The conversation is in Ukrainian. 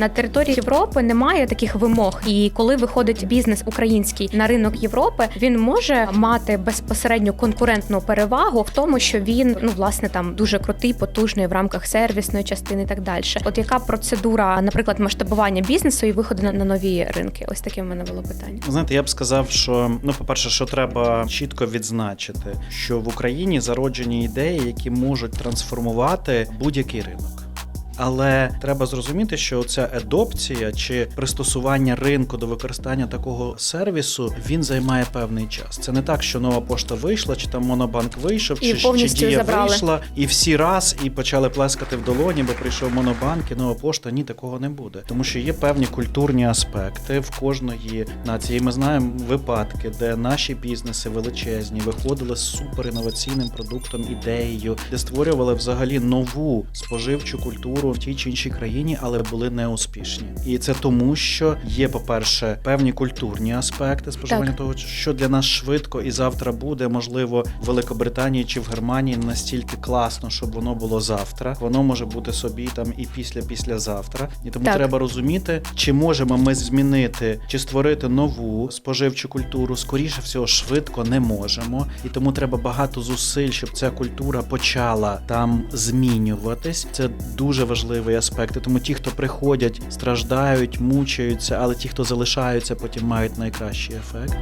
На території Європи немає таких вимог. І коли виходить бізнес український на ринок Європи, він може мати безпосередню конкурентну перевагу в тому, що він ну власне там дуже крутий, потужний в рамках сервісної частини і так далі. От яка процедура, наприклад, масштабування бізнесу і виходу на, на нові ринки? Ось таке в мене було питання. Знаєте, я б сказав, що ну, по-перше, що треба чітко відзначити, що в Україні зароджені ідеї, які можуть трансформувати будь-який ринок. Але треба зрозуміти, що ця адопція чи пристосування ринку до використання такого сервісу він займає певний час. Це не так, що нова пошта вийшла, чи там монобанк вийшов, І чи, чи дія забрали. вийшла, і всі раз і почали плескати в долоні, бо прийшов монобанк і нова пошта. Ні, такого не буде. Тому що є певні культурні аспекти в кожної нації. І Ми знаємо випадки, де наші бізнеси величезні виходили з суперінноваційним продуктом, ідеєю, де створювали взагалі нову споживчу культуру в тій чи іншій країні, але були неуспішні. І це тому, що є, по-перше, певні культурні аспекти споживання Так. того, що для нас швидко і завтра буде, можливо, в Великобританії чи в Германії настільки класно, щоб воно було завтра. Воно може бути собі там і після післязавтра. І тому Так. треба розуміти, чи можемо ми змінити чи створити нову споживчу культуру. Скоріше всього, швидко не можемо, і тому треба багато зусиль, щоб ця культура почала там змінюватись. Це дуже важливий аспект. Тому ті, хто приходять, страждають, мучаються, але ті, хто залишаються, потім мають найкращий ефект.